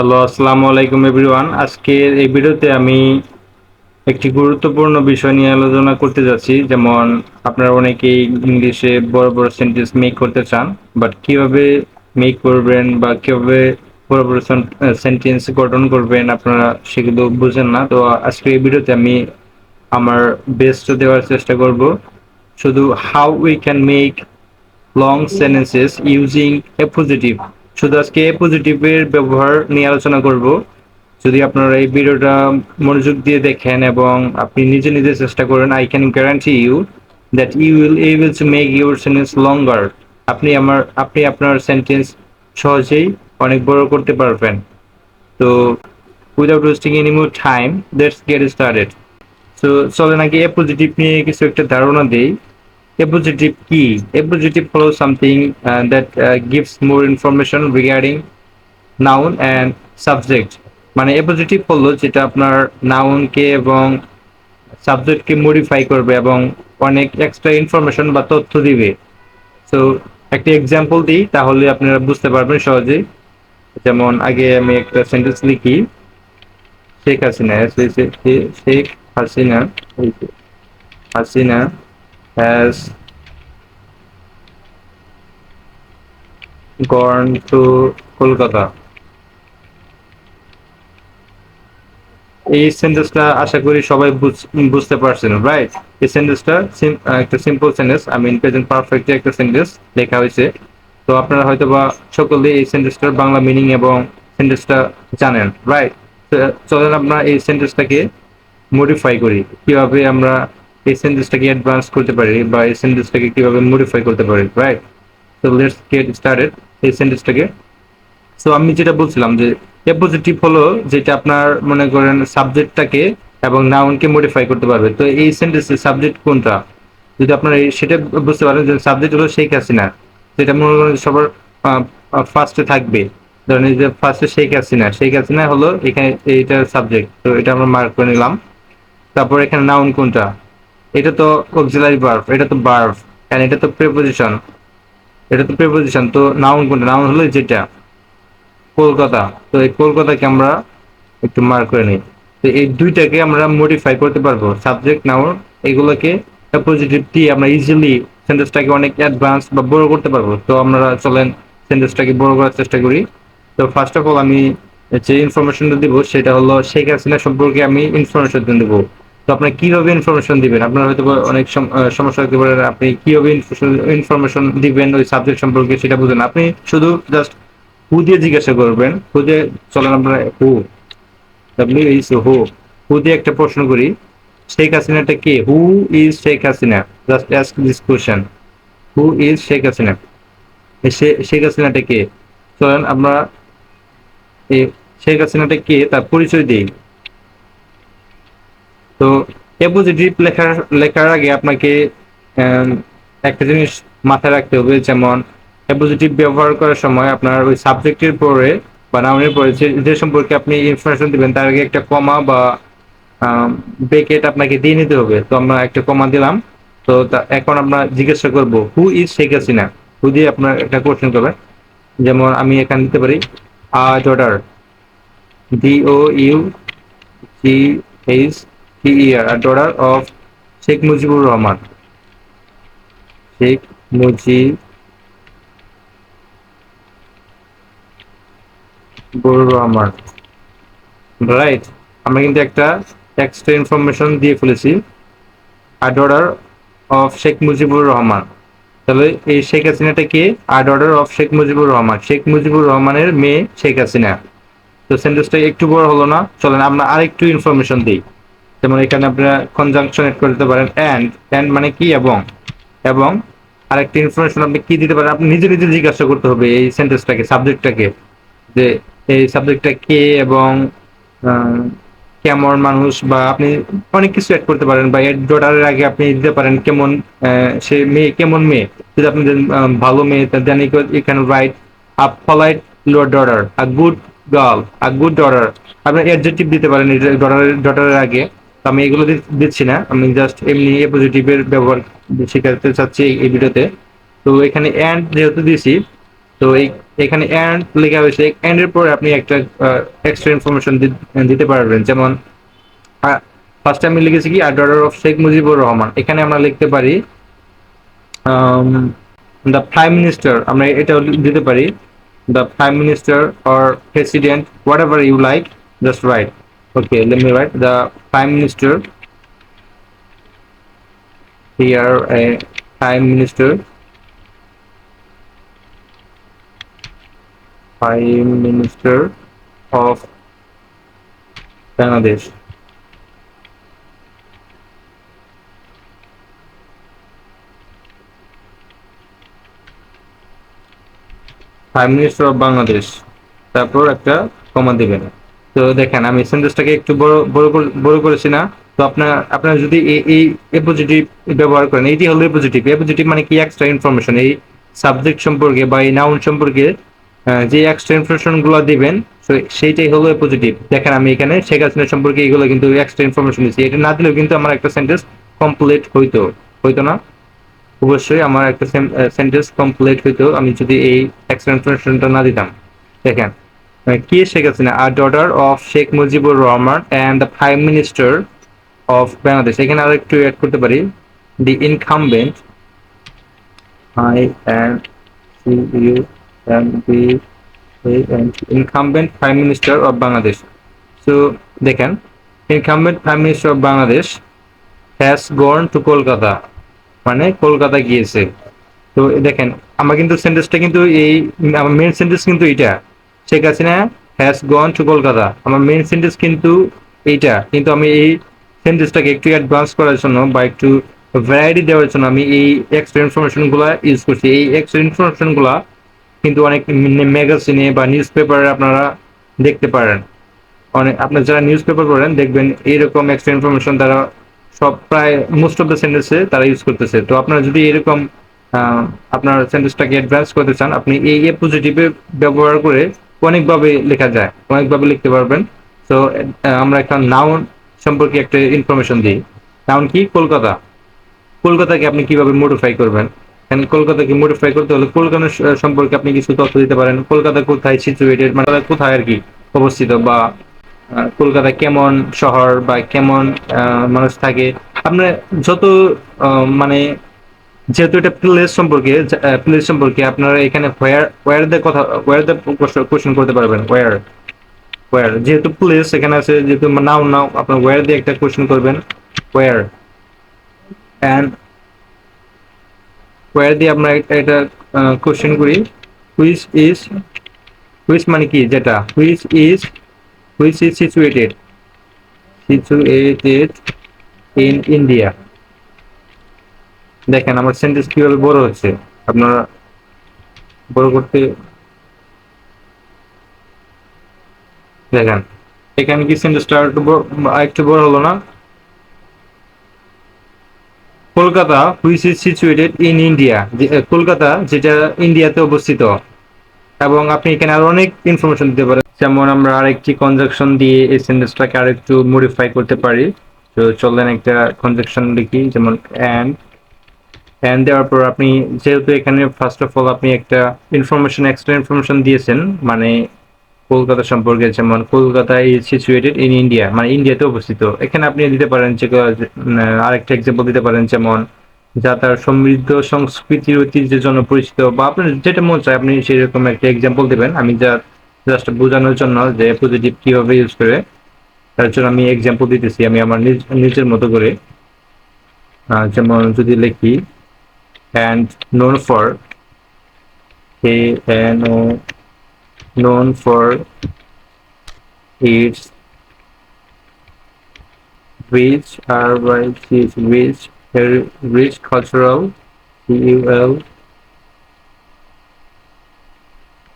Hello, আসসালামু আলাইকুম everyone. আজকের এই ভিডিওতে আমি একটি গুরুত্বপূর্ণ বিষয় নিয়ে আলোচনা করতে যাচ্ছি। যেমন আপনারা অনেকেই ইংলিশে বড় বড় সেন্টেন্স মেক করতে চান বাট কীভাবে মেক করবেন বা কীভাবে বড় বড় সেন্টেন্স গঠন করবেন আপনারা সেগুলো বুঝেন না। তো আজকের এই ভিডিওতে আমি আমার বেস্ট দেওয়ার চেষ্টা করব। শুধু how we can make long sentences using a positive শুধু আজকে এ পজিটিভের ব্যবহার নিয়ে আলোচনা করব। যদি আপনারা এই ভিডিওটা মনোযোগ দিয়ে দেখেন এবং আপনি নিজে নিজে চেষ্টা করেন I can guarantee you that you will able to make your sentence longer আপনি আমার, আপনি আপনার সেন্টেন্স সহজেই অনেক বড় করতে পারবেন। তো without wasting any more time let's get started so চলে নাকি এ পজিটিভ নিয়ে কিছু একটা ধারণা দেই। Appositive key. Appositive follows something uh, that uh, gives more information regarding noun and subject. মানে appositive হলো যেটা আপনার নাউনকে এবং সাবজেক্টকে মডিফাই করবে এবং অনেক এক্সট্রা ইনফরমেশন বা তথ্য দিবে সো একটা এক্সাম্পল দিই তাহলে আপনারা বুঝতে পারবেন সহজেই যেমন আগে আমি একটা সেন্টেন্স লিখি Sheikh Hasina Sheikh Hasina Hasina has gone to Kolkata এই সেন্টেন্সটা আশা করি সবাই বুঝতে পারছেন রাইট এই সেন্টেন্সটা একটা simple sentence I mean present perfect একটা সেন্টেন্স লেখা হয়েছে। তো আপনারা হয়তো বা সকলে এই সেন্টেন্সটার বাংলা মিনিং এবং সেন্টেন্সটা জানেন রাইট চলেন আপনারা এই সেন্টেন্সটাকে মডিফাই করি। কীভাবে আমরা এই সেন্টেন্সটাকে অ্যাডভান্স করতে পারি বা এই সেন্টেন্সটাকে কীভাবে মডিফাই করতে পারি রাইট তো লেটস গেট স্টার্টেড এই সেন্টেন্সটাকে সো আমি যেটা বলছিলাম যে পজিটিভ হলো যেটা আপনার মনে করেন সাবজেক্টটাকে এবং নাউনকে মডিফাই করতে পারবে। তো এই সেন্টেন্সের সাবজেক্ট কোনটা? যদি আপনার সেটা বুঝতে পারেন যে সাবজেক্ট হলো শেখ হাসিনা, যেটা মনে করেন সবার ফার্স্টে থাকবে। ধরেন যে ফার্স্টে শেখ হাসিনা শেখ হাসিনা হলো এখানে এইটা সাবজেক্ট তো এটা আমরা মার্ক করে নিলাম। তারপর এখানে নাউন কোনটা? এটা তো অক্সিলারি ভার্ব এটা তো ভার্ব এন্ড এটা তো প্রিপোজিশন এটা তো প্রিপোজিশন তো নাউন কোনটা? নাউন হলো যেটা। কলকাতা। তো এই কলকাতাকে আমরা একটু মার্ক করে নিই। তো এই দুইটাকে আমরা মডিফাই করতে পারব। সাবজেক্ট নাউন এগুলোকে পজিটিভ দিয়ে আমরা ইজিলি সেন্টেন্সটাকে অনেক অ্যাডভান্স বা বড় করতে পারব। তো আমরা চলেন সেন্টেন্সটাকে বড় করার চেষ্টা করি। তো ফার্স্ট অফ অল আমি যে ইনফরমেশনটা দিব, সেটা হলো শেখ হাসিনা সম্পর্কে আমি ইনফরমেশন দেবো। তো আপনার কীভাবে ইনফরমেশন দিবেন? আপনার হয়তো অনেক সমস্যা হতে পারে, আপনি কীভাবে ইনফরমেশন দিবেন ওই সাবজেক্ট সম্পর্কে সেটা বুঝেন আপনি শুধু জাস্ট হু দিয়ে জিজ্ঞাসা করবেন হু দিয়ে, চলেন আপনার হু ডাব্লিউ ইজ হু হু দিয়ে একটা প্রশ্ন করি, শেখ হাসিনাটা কে? Who is Sheikh Hasina? Just ask this question who is Sheikh Hasina? Sheikh হাসিনাটা কে? চলেন আমরা শেখ হাসিনাটা কে? তার পরিচয় দিই। তো পজিটিভ লেখার লেখার আগে আপনাকে একটা জিনিস মাথায় রাখতে হবে, যেমন পজিটিভ ব্যবহার করার সময় আপনার ওই সাবজেক্টের পরে বা নাউনের পরে যে সম্পর্কে আপনি ইনফরমেশন দিবেন, তার আগে একটা কমা বা ব্রেকেট আপনাকে দিয়ে নিতে হবে। তো আমরা একটা কমা দিলাম, তো এখন আমরা জিজ্ঞাসা করব who is Sheikh Hasina who দিয়ে আপনার একটা কোশ্চেন করবেন। যেমন আমি এখানে দিতে পারি a daughter D O U G H He is a daughter of Sheikh Mujibur Rahman. Sheikh Mujibur Rahman. Right আমরা কিন্তু একটা এক্সট্রা ইনফরমেশন দিয়ে ফেলেছি। আর ডটার অফ শেখ মুজিবুর রহমান তাহলে এই শেখ হাসিনাটা কে? আর ডটার অফ শেখ মুজিবুর রহমান শেখ মুজিবুর রহমানের মেয়ে শেখ হাসিনা তো সেন্টেন্সটা একটু বড় হলো না। চলেন আমরা আরেকটু ইনফরমেশন দিই। যেমন এখানে আপনারা কনজাংশন এড করে করতে পারেন অ্যান্ড অ্যান্ড মানে কি এবং? এবং আরেকটা ইনফরমেশন আপনি কি দিতে পারেন? আপনি নিজে নিজে জিজ্ঞাসা করতে হবে এই সেন্টেন্সটাকে সাবজেক্টটাকে যে এই সাবজেক্টটা কে এবং কেমন মানুষ বা আপনি অনেক কিছু অ্যাড করতে পারেন বা এর ডটারের আগে আপনি দিতে পারেন কেমন সে মেয়ে, কেমন মেয়ে? যদি আপনি ভালো মেয়ে then you can write up flight lower daughter a good girl a good daughter আপনি অ্যাডজেক্টিভ দিতে পারেন ডটারের ডটারের আগে। আমি এগুলো দিচ্ছি না। আমি জাস্ট এমনি এ পজিটিভের ব্যবহার শেখাতে চাচ্ছি এই ভিডিওতে। তো এখানে অ্যান্ড যেহেতু দিয়েছি তো এই এখানে অ্যান্ড লেখা হয়েছে অ্যান্ড এর পরে আপনি একটা এক্সট্রা ইনফরমেশন দিতে পারবেন। যেমন ফার্স্ট আমি লিখেছি কি আর ডটার অফ শেখ মুজিবুর রহমান এখানে আমরা লিখতে পারি দ্য প্রাইম মিনিস্টার আমরা এটাও দিতে পারি the prime minister or president whatever you like just write okay let me write the prime minister here a prime minister prime minister of Bangladesh prime minister of Bangladesh তারপর একটা কমা দিবেন তো দেখেন, আমি সেন্টেন্সটাকে একটু বড় বড় বড় করেছি না। তো আপনার আপনারা যদি এই এই পজিটিভ ব্যবহার করেন এইটি হলো পজিটিভ পজিটিভ মানে কি এক্সট্রা ইনফরমেশন এই সাবজেক্ট সম্পর্কে বা এই নাউন সম্পর্কে যে এক্সট্রা ইনফরমেশনগুলো দিবেন, তো সেইটাই হলো পজিটিভ দেখেন, আমি এখানে শেখ হাসিনা সম্পর্কে এইগুলো কিন্তু এক্সট্রা ইনফরমেশন দিচ্ছি এটা না দিলেও কিন্তু আমার একটা সেন্টেন্স কমপ্লিট হইতো হইতো না। অবশ্যই আমার একটা সেন্টেন্স কমপ্লিট হইতো, আমি যদি এই এক্সট্রা ইনফরমেশনটা না দিতাম। দেখেন কে শেখ হাসিনা? আর daughter of Sheikh Mujibur Rahman and the prime minister of Bangladesh এখানে আর একটু অ্যাড করতে পারি। The incumbent I N C U M B incumbent prime minister of Bangladesh so দেখেন incumbent prime minister of Bangladesh has gone to Kolkata মানে কলকাতা গিয়েছে। তো, দেখেন, আমার কিন্তু সেন্টেন্সটা কিন্তু এই, আমার মেন সেন্টেন্স কিন্তু এটা Sheikh Hasina has gone to Kolkata. আমার মেন সেন্টেন্স কিন্তু এইটা। কিন্তু আমি এই সেন্টেন্সটাকে একটু অ্যাডভান্স করার জন্য বা একটু ভ্যারাইটি দেওয়ার জন্য আমি এই এক্সট্রা ইনফরমেশনগুলো ইউজ করছি। এই এক্সট্রা ইনফরমেশনগুলো কিন্তু অনেক ম্যাগাজিনে বা নিউজ পেপারে আপনারা দেখতে পারেন। অনেক, আপনার যারা নিউজ পেপার পড়েন দেখবেন এইরকম এক্সট্রা ইনফরমেশন তারা সব প্রায় মোস্ট অফ দ্য সেন্টেন্সে তারা ইউজ করতেছে। তো আপনারা যদি এরকম আপনার সেন্টেন্সটাকে অ্যাডভান্স করতে চান, আপনি এই এ পজিটিভে ব্যবহার করে অনেকভাবে লেখা যায়, অনেকভাবে লিখতে পারবেন। তো আমরা একটা নাউন সম্পর্কে একটা ইনফরমেশন দিই। নাউন কি? কলকাতা। কলকাতাকে আপনি কীভাবে মডিফাই করবেন? এখানে কলকাতাকে মডিফাই করতে হলে কলকাতা সম্পর্কে আপনি কিছু তথ্য দিতে পারেন। কলকাতা কোথায় সিচুয়েটেড মানে কোথায় আর কি অবস্থিত? বা কলকাতা কেমন শহর বা কেমন মানুষ থাকে? আপনার যত মানে যেহেতু এটা প্লেস সম্পর্কে প্লেস সম্পর্কে আপনারা এখানে ওয়ার ওয়ার দের কথা ওয়ার দের কোশ্চেন করতে পারবেন ওয়ার ওয়ার যেহেতু প্লেস এখানে আছে, যেহেতু নাও নাও আপনার ওয়ার দিয়ে একটা কোশ্চেন করবেন ওয়ার অ্যান্ড ওয়ার দিয়ে আমরা এটা কোশ্চেন করি হুইচ ইজ হুইচ মানে কি, যেটা which is which is situated situated in India দেখেন, আমার সেন্টেন্স কীভাবে বড় হচ্ছে? আপনারা বড় করতে দেখেন, এখানে কি সেন্টেন্সটা একটু বড় হলো না? Kolkata which is situated in India Kolkata, যেটা ইন্ডিয়াতে অবস্থিত। এবং আপনি এখানে আরও অনেক ইনফরমেশন দিতে পারেন। যেমন আমরা আরেকটি কনজাকশন দিয়ে এই সেন্টেন্সটাকে আরেকটু মডিফাই করতে পারি। তো চলেন একটা কনজাকশন লিখি যেমন অ্যান্ড অ্যান্ড দেওয়ার পর আপনি যেহেতু এখানে ফার্স্ট অফ অল আপনি একটা ইনফরমেশন এক্সট্রা ইনফরমেশন দিয়েছেন মানে কলকাতা সম্পর্কে যেমন Kolkata is situated in India মানে ইন্ডিয়াতে অবস্থিত। এখানে আপনি দিতে পারেন যে আরেকটা এক্সাম্পল দিতে পারেন যেমন যা তার সমৃদ্ধ সংস্কৃতির ঐতিহ্যের জন্য পরিচিত বা আপনার যেটা মন চায় আপনি সেরকম একটা এক্সাম্পল দেবেন। আমি যা জাস্ট বোঝানোর জন্য যে পজিটিভ কীভাবে ইউজ করে, তার জন্য আমি এক্সাম্পল দিতেছি, আমি আমার নিজ, নিজের মতো করে। যেমন যদি লিখি and known for K N O known for its rich RYC which rich cultural C U L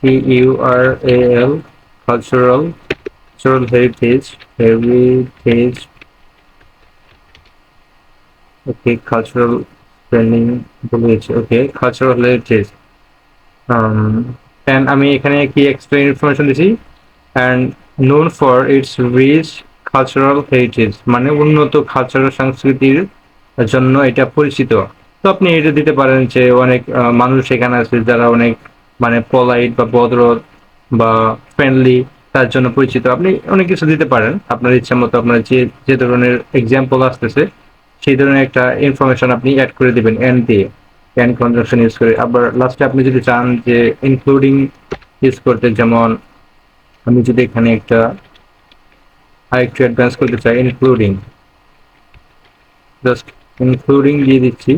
C U R A L cultural cultural heritage heritage okay cultural spending okay, cultural heritage. Um and আমি এখানে কি extra information দিছি? And known for its rich cultural heritage মানে উন্নত cultural সংস্কৃতির জন্য এটা পরিচিত। তো আপনি এটা দিতে পারেন যে অনেক মানুষ এখানে আছে যারা অনেক মানে পলাইট বা ভদ্র বা ফ্রেন্ডলি তার জন্য পরিচিত। আপনি অনেক কিছু দিতে পারেন। আপনার ইচ্ছা মতো আপনার যে যে ধরনের এক্সাম্পল আসতেছে সেই ধরনের একটা ইনফরমেশন আপনি অ্যাড করে দিবেন এন্ড দিয়ে। এন্ড কনজাংশন ইউজ করে। আবার লাস্টে আপনি যদি চান যে ইনক্লুডিং ইউজ করতে, যেমন আমি যদি এখানে একটা আরেকটু অ্যাডভান্স করতে চাই ইনক্লুডিং জাস্ট ইনক্লুডিং দিয়ে দিচ্ছি।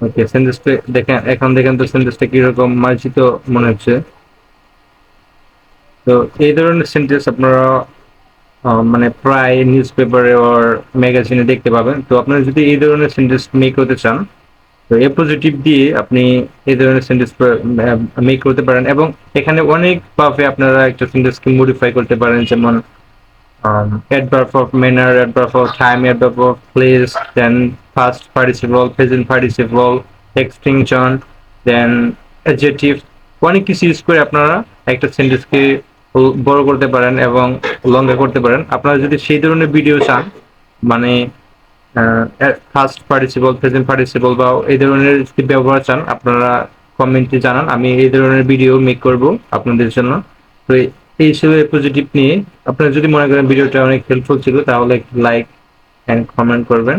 ওকে সেন্টেন্সটা দেখেন, এখন দেখেন তো সেন্টেন্সটা কীরকম মার্জিত মনে হচ্ছে। তো এই ধরনের সেন্টেন্স আপনারা মানে প্রায় নিউজ পেপারে ওর ম্যাগাজিনে দেখতে পাবেন। তো আপনারা যদি এই ধরনের সেন্টেন্স মেক করতে চান তো এ পজিটিভ দিয়ে আপনি এই ধরনের সেন্টেন্স মেক করতে পারেন এবং এখানে অনেকভাবে আপনারা একটা সেন্টেন্সকে মডিফাই করতে পারেন যেমন adverb of manner, adverb of time, adverb of place, then past participle, present participle, extinction, then adjective অনেক কিছু ইউজ করে আপনারা একটা সেন্টেন্সকে বড় করতে পারেন এবং লঙ্গা করতে পারেন। আপনারা যদি সেই ধরনের ভিডিও চান মানে ফার্স্ট পার্টিসিপল প্রেজেন্ট পার্টিসিপল বা এই ধরনের যদি ব্যবহার চান, আপনারা কমেন্টে জানান, আমি এই ধরনের ভিডিও মেক করব আপনাদের জন্য। তো এই হিসেবে পজিটিভ নিয়ে। আপনারা যদি মনে করেন ভিডিওটা অনেক হেল্পফুল ছিল, তাহলে লাইক অ্যান্ড কমেন্ট করবেন।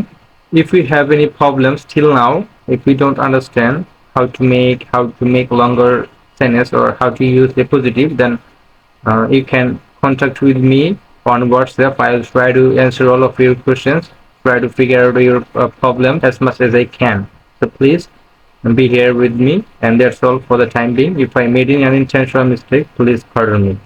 If we have any problems till now, if we don't understand how to make, how to make longer sentence or how to use the positive, then uh, you can contact with me on whatsapp i'll try to answer all of your questions try to figure out your uh, problem as much as i can. So please be here with me and that's all for the time being. If i made any unintentional mistake please pardon me